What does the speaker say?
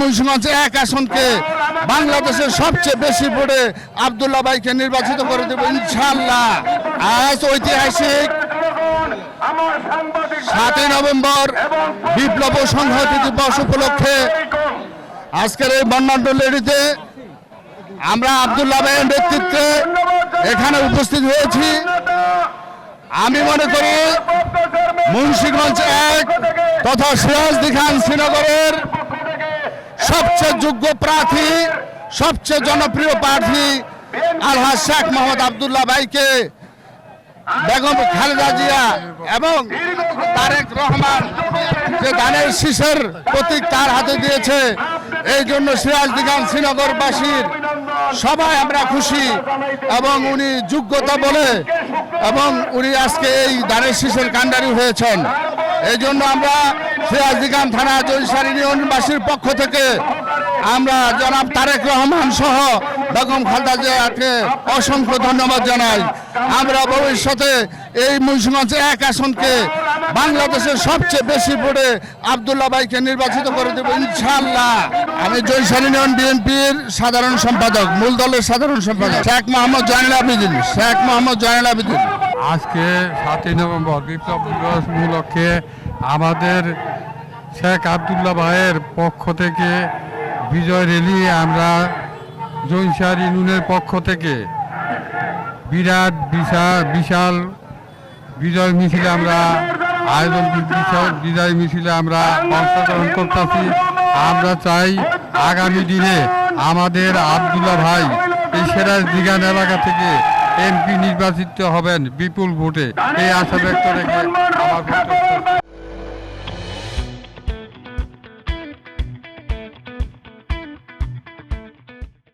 মুন্সিগঞ্জ এক আসনকে বাংলাদেশের সবচেয়ে বেশি ভোটে আবদুল্লাহ ভাইকে নির্বাচিত করে দেব ইনশাল্লাহ আজ ঐতিহাসিক সাতই নভেম্বর বিপ্লব সংহতি দিবস উপলক্ষে আজকের এই বন্যাডলিতে আমরা আবদুল্লাহ ভাইয়ের নেতৃত্বে এখানে উপস্থিত হয়েছি। আমি মনে করি মুন্সিগঞ্জ এক তথা সিরাজদি খান শ্রীনগরের সবচেয়ে যোগ্য প্রার্থী, সবচেয়ে জনপ্রিয় প্রার্থী আলহাজ শেখ মোহাম্মদ আবদুল্লাহ ভাইকে বেগম খালেদা জিয়া এবং তারেক রহমান যে ধানের শীষের প্রতীক তার হাতে দিয়েছে। এই জন্য সিরাজদি খান শ্রীনগরবাসীর সবাই আমরা খুশি এবং উনি যোগ্যতা বলে এবং উনি আজকে এই ধানের শীষের কাণ্ডারি হয়েছেন। এই জন্য আমরা সিরাজদি খান থানা জৈসার ইউনিয়নবাসীর পক্ষ থেকে আমরা জনাব তারেক রহমান সহ বেগম খালেদা জিয়াকে অসংখ্য ধন্যবাদ জানাই। আমরা ভবিষ্যতে এই মুন্সিগঞ্জ এক আসনকে বাংলাদেশের সবচেয়ে বেশি ভোটে আবদুল্লাহ ভাইকে নির্বাচিত করে দেব ইনশাল্লাহ আমি জৈসার ইউনিয়ন বিএনপির সাধারণ সম্পাদক, মূল দলের সাধারণ সম্পাদক, শেখ মোহাম্মদ জয়নাল আবিদিন, শেখ মোহাম্মদ জয়নাল আবিদিন। আজকে সাতই নভেম্বর বিপ্লব দিবস উপলক্ষে আমাদের শেখ আবদুল্লাহ ভাইয়ের পক্ষ থেকে বিজয় র্যালি আমরা জৈনসার ইউনিয়নের পক্ষ থেকে বিরাট বিশাল বিশাল বিজয় মিছিলে আমরা আয়োজন বিজয় মিছিলে আমরা অংশগ্রহণ করতেছি। আমরা চাই আগামী দিনে আমাদের আবদুল্লাহ ভাই এই সেরাজ দিগান এলাকা থেকে এমপি নির্বাচিত হবেন বিপুল ভোটে। এই আশা ব্যক্ত রেখে আমার